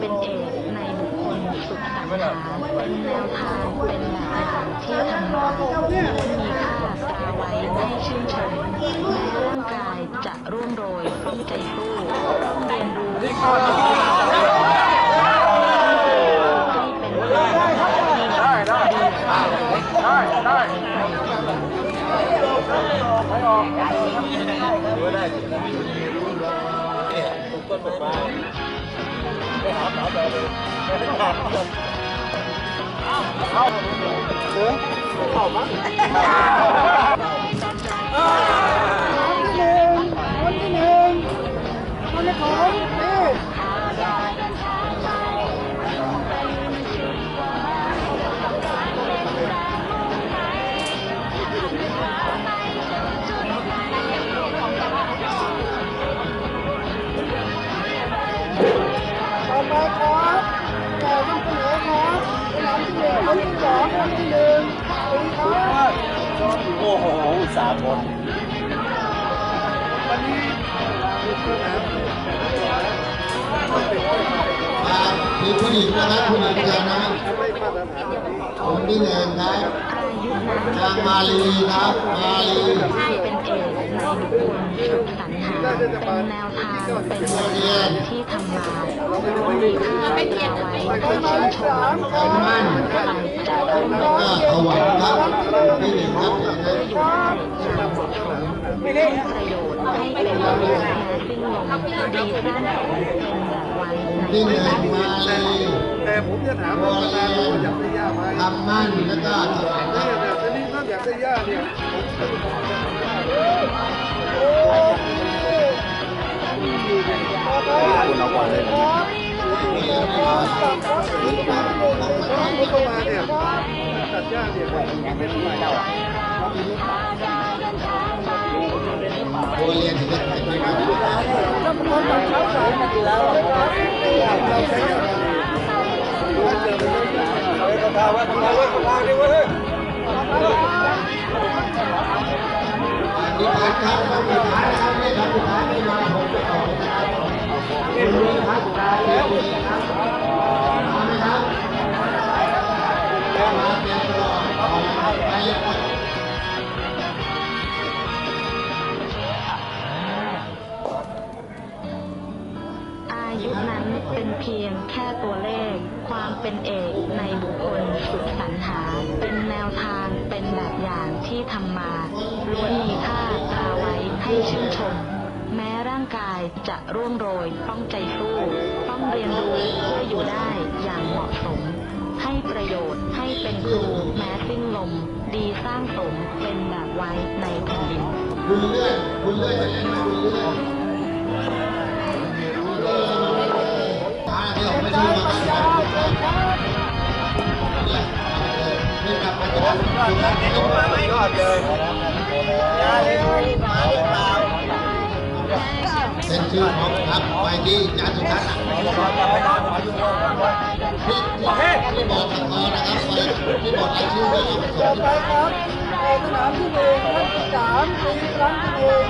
เป็นเอกในบุคคลสุดสรรหาเป็นแนวทางเป็นแบบอย่างที่ทำมาล้วนมีค่าตาไว้ให้ชื่นชมร่างกายจะร่วงโรยต้องใจสู้ต้องเรียนรู้ หาสาวแบบเลยเข้าเสือเข้ามั้ง สามคนมีผู้หญิงนะครับผู้หญิงกันนะคนที่หนึ่งครับอายุนั้นนางมาลีครับมาลีให้เป็นเอกในบุคคลสุดสรรหา เป็นแนวทางเป็นแบบอย่างที่ทำมาล้วนมีค่าตราไว้ให้ชื่นชมไอ้มั่นกำลังจะร่วมแล้วก็ถวายครับที่หนึ่งครับอย่างนั้นอยู่อย่ามสมให้ประโยชน์ให้เป็นประโยชน์แม้สิ้นลมดีสร้างสรรค์เป็นแบบไว้ในที่หนึ่งมาเลีแต่ผมจะถามว่าอยากได้ย่าไหมทำมั่นแล้วก็ถวายครับเนี่ยแต่นี่ถ้าอยากได้ย่าเนี่ย คุณเอาก่อนเลยนะครับนี่นะครับที่เข้ามาเนี่ยตัดย่าเนี่ยไม่เท่าไหร่โรงเรียนถึงจะถ่ายคลิปนะครับแล้วแบบเขาสอนมาอยู่แล้วเราใช้ย่าดูเจอไปเลยประธาว่าประธาว่าประธาดิเว้ย ครับครับครับสุดท้ายนะครับนี่ครับสุดท้ายไม่มาผมจะออนะครับคุณลุงครับตาแล้วครับมาไหมครับมาเตรียมตัวออกนะครับไปเลยครับอายุนั้นเป็นเพียงแค่ตัวเลข ความเป็นเอกในบุคคลสุดสรรหา เป็นแนวทาง เป็นแบบอย่างที่ทำมาล้วนมีค่าตราไว้ให้ชื่นชม แม้ร่างกายจะร่วงโรยต้องใจสู้ ต้องเรียนรู้เพื่ออยู่ได้อย่างเหมาะสม ให้ประโยชน์ให้เป็นครูแม้สิ้นลม ดีสร้างสมเป็นแบบไว้ในแผ่นดินคุณเลื่อนคุณเลื่อนจะเล่นไหมคุณเลื่อนอ่าที่ออกไม่ถูมาจะคุณแล้วยอดเลยย่าเลยมาหรือ เซ็นชื่อของครับไปที่จานสุทัศน์อะที่ที่บอกทางกอนะครับไปที่บอกรายชื่อด้วยเอาไปส่ต่งอที่ไปครับสนามที่หนึ่งท่านที่สามตีครั้งที่หนึ่ง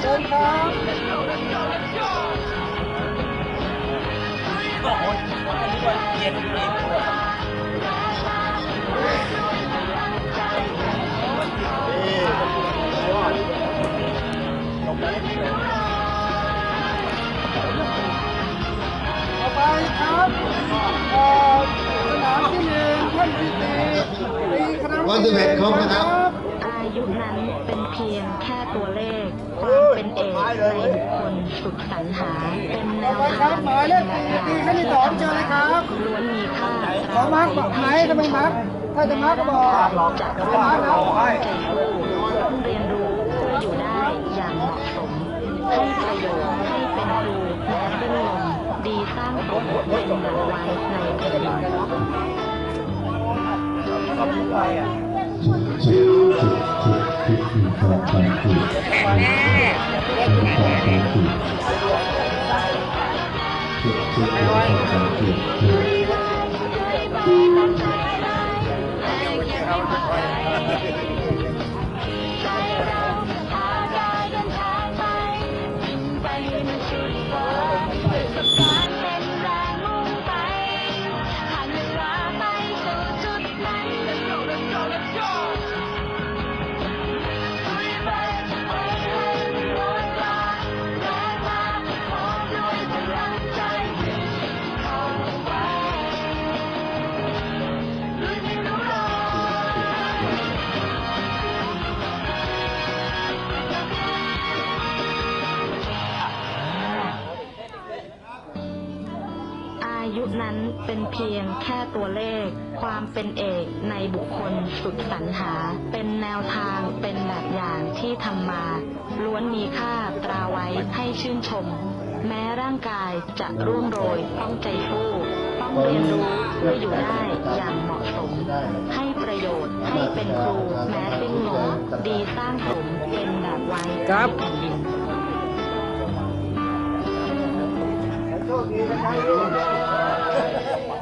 เชิญครับต่อ รั้งวันที่ที่หเอ็ดครบนะครับ อายุนั้นเป็นเพียงแค่ตัวเลขความเป็นเอกในบุคคลสุดสรรหา เป็นแนวไปคทารับงหมายเลขตีครั้งที่สองเชิญเลยครับล้วนมีค่าขอมาร์กบอกไหนทำไมมาร์กถ้าจะมาร์กก็บอกจะจะร่วมาร์กแล้วใจสู้ต้องเรียนรู้เพื่ออยู่ได้อย่างเหมาะสมให้ประโยชน์ให้เป็นครูแม้สิ้นลมดีสร้างสมเป็นแบบไว้ใน เขาพูดไปอะอร่อย พียงแค่ตัวเลข ความเป็นเอกในบุคคลสุดสรรหา เป็นแนวทางเป็นแบบอย่างที่ทำมา ล้วนมีค่าตราไว้ให้ชื่นชม แม้ร่างกายจะร่วงโรยต้องใจสู้ต้องเรียนรู้เพื่ออยู่ได้อย่างเหมาะสม ให้ประโยชน์ให้เป็นครูแม้สิ้นลมดีสร้างสมเป็นแบบไว้ครับในแผ่นดินโชคดีนะครับ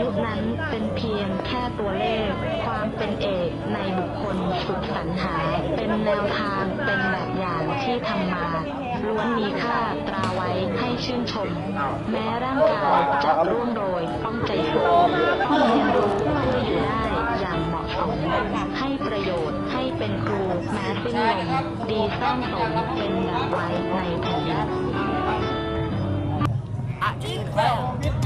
ยุนั้นเป็นเพียงแค่ตัวเลข ความเป็นเอกในบุคคลสุดสรรหา เป็นแนวทางเป็นแบบอย่างที่ทำมาล้วนมีค่าตราไว้ให้ชื่นชม แม้ร่างกายจะร่วงโรยต้องใจสู้ต้องเรียนรู้เพื่ออยู่ได้อย่างเหมาะสมให้ประโยชน์ให้เป็นครูแม้สิ้นลมดีสร้างสมเป็นแบบไว้ในแผ่นดิน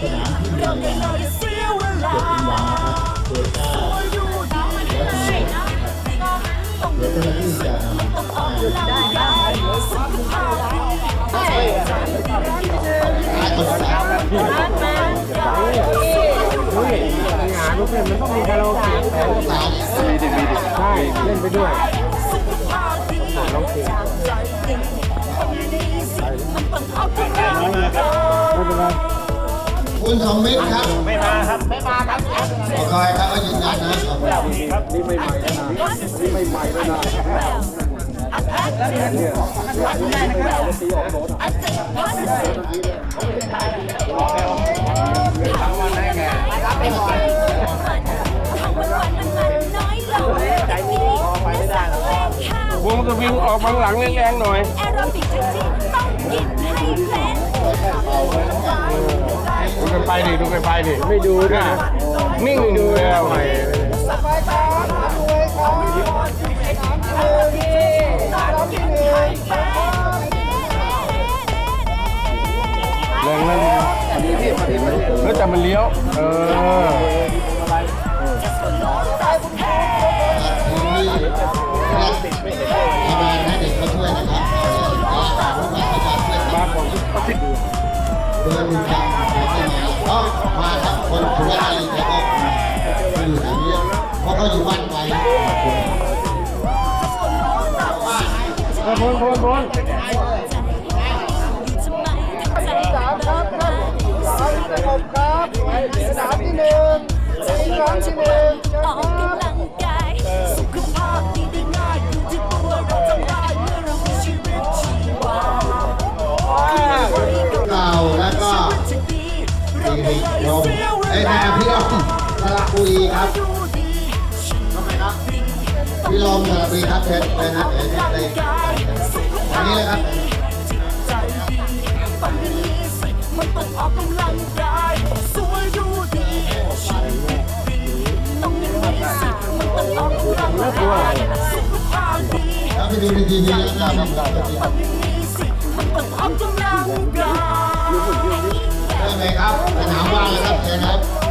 มีเจ็ดอีหวานะครับเจ็ดเก้าเดี๋ยวเจ้าหน้าที่จะนำงานลูกเล่นมันต้องมีคาราโอเกะใช่เล่นไปด้วย คุณสมมิตรครับไม่มาครับ ไม่มาครับขอคอยครับว่ายืนยันนะครับครับนี่ไม่ใหม่แล้วนะนี่ไม่ใหม่แล้วนะวงสวิงออกบางหลังแรงๆหน่อยแอโรบิกจริงๆต้องกินให้เป็นดูกัน ไปดิดูกันไปดิไม่ดูนะนิ่งดูแล้วไงต่อไปครับรวยครับสามที่หนึ่งสามที่หนึ่งครับแรงแล้วแล้วแต่มันเลี้ยว เออมนี้รักทำงานให้เด็กประชาชนมาของประสิทธิ์ เนางไปที่ไหนก็มาครับคนถือว่าอะไรแต่ก็คือยู่แถวนี้เพราะเขาอยู่บ้านไกลเออพลพลพลสามครับท่านสามสงบครับสนามที่หนึ่งสี่ครั้งที่หนึ่งเชิญ มไอ้แม่พี่ลงสระบุรีครับพี่ลมสระบุรีครับเชิญเลยนะเดี๋ยวจะได้อันนี้เลยครับมันต้องออกกำลังกายสวยดูดีต้องมีสิมันต้องออกกำลังกายสุขาไมีๆนะครัมันต้องออกกำลังกาย ได้ครับสนามว่านเลยครับเชิญครับ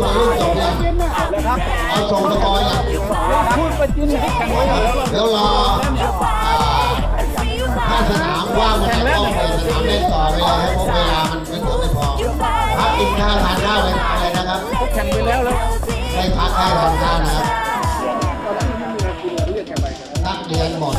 หมายเลขเจ็ดนะเอาส่งสกอนพูดไประจินให้แข่งไว้เดี๋ยวรอถ้าสนามว่างมันจะต้องไปสนามเล่นต่อไปเลยครับเพราะเวลามันไม่ไม่พอพักกินข้าวทานข้าวอะไรนะครับแข่งไปแล้วแล้วให้พักให้ทานข้าวนะครับนักเรียนหมด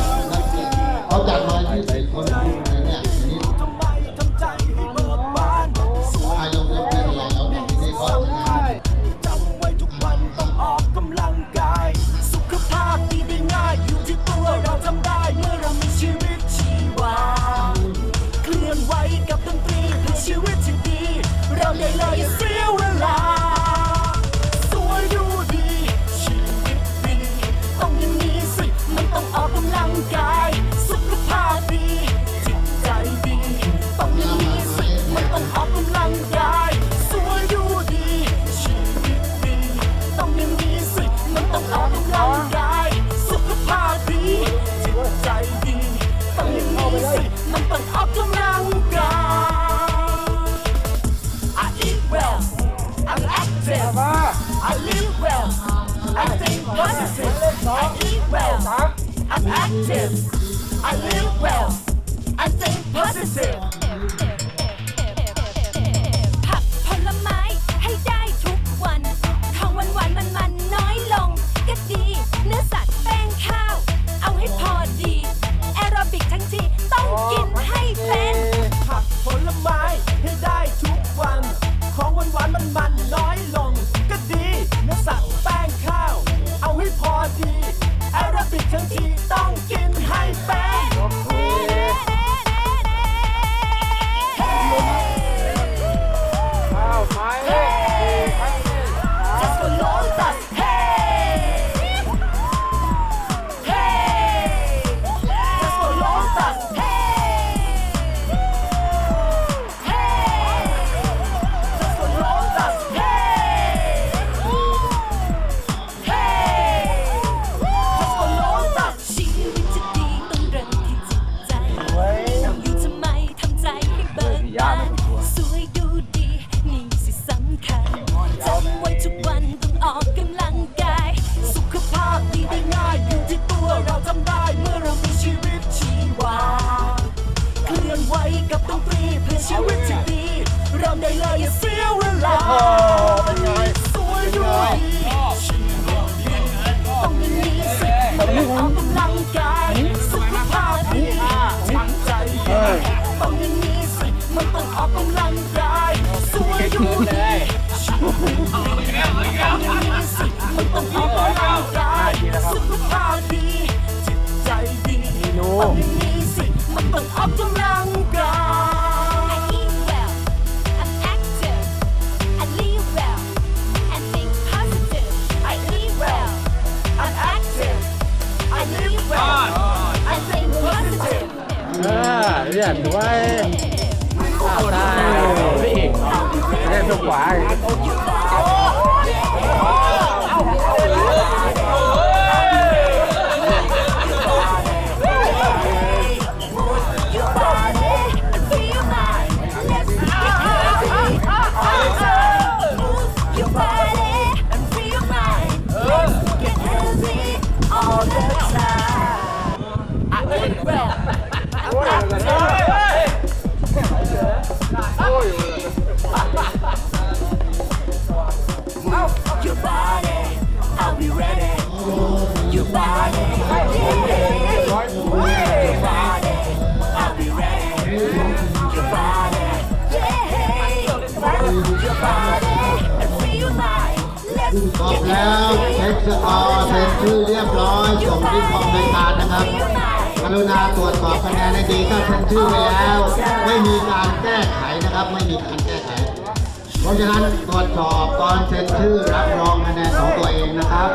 哦。ายในดีก็ขึ้นชื่อไปแล้ว ไม่มีการแก้ไขนะครับ ไม่มีการแก้ไข เพราะฉะนั้นตรวจสอบตอนเซ็นชื่อรับรองคะแนนของตัวเองนะครับ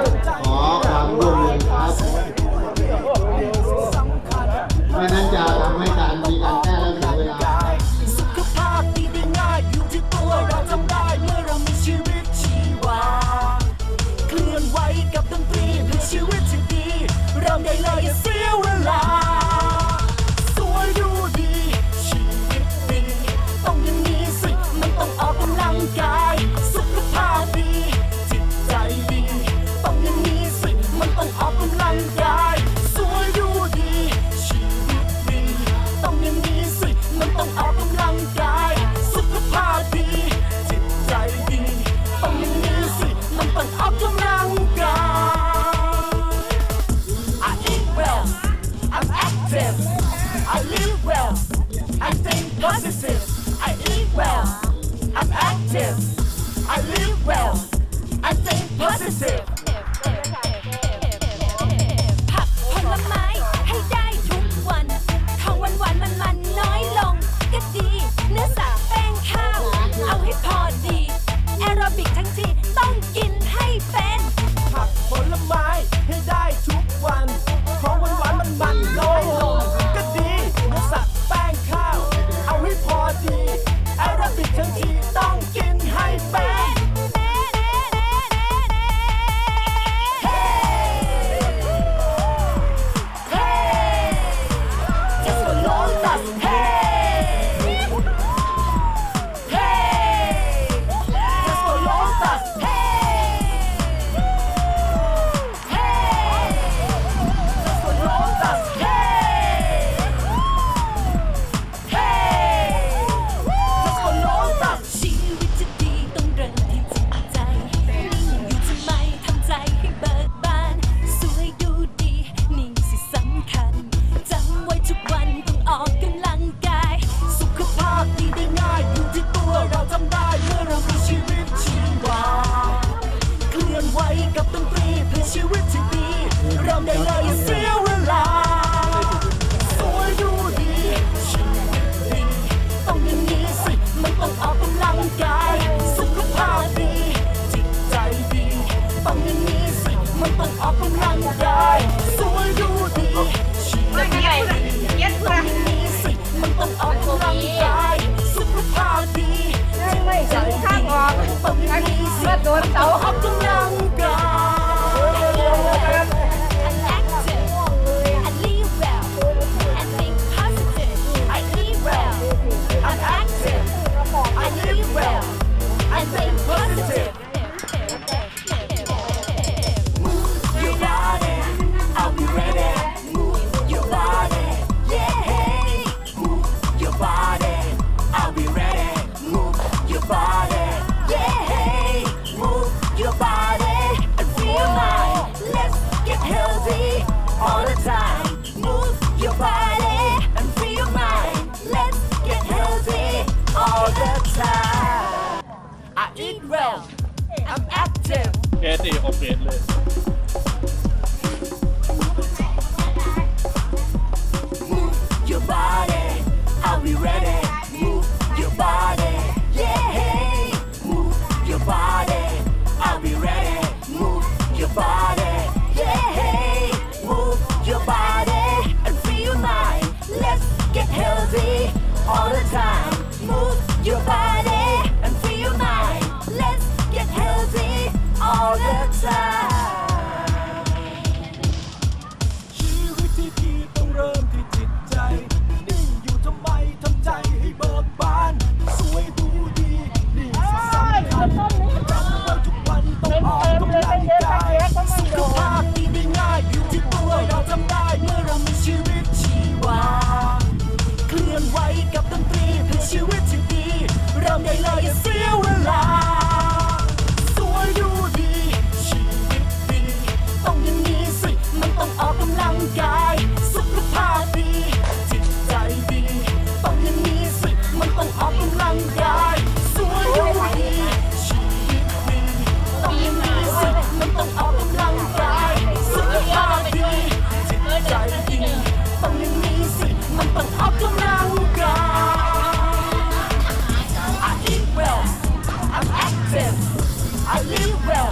I live well.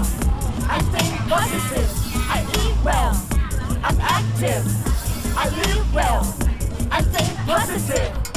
I think positive. I eat well. I'm active. I live well. I think positive.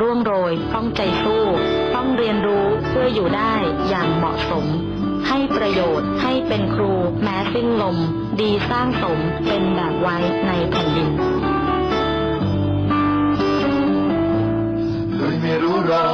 ร่วงโรยต้องใจสู้ ต้องเรียนรู้เพื่ออยู่ได้อย่างเหมาะสม ให้ประโยชน์ให้เป็นครูแม้สิ้นลม ดีสร้างสมเป็นแบบไว้ในแผ่นดินโดยไม่รู้รอ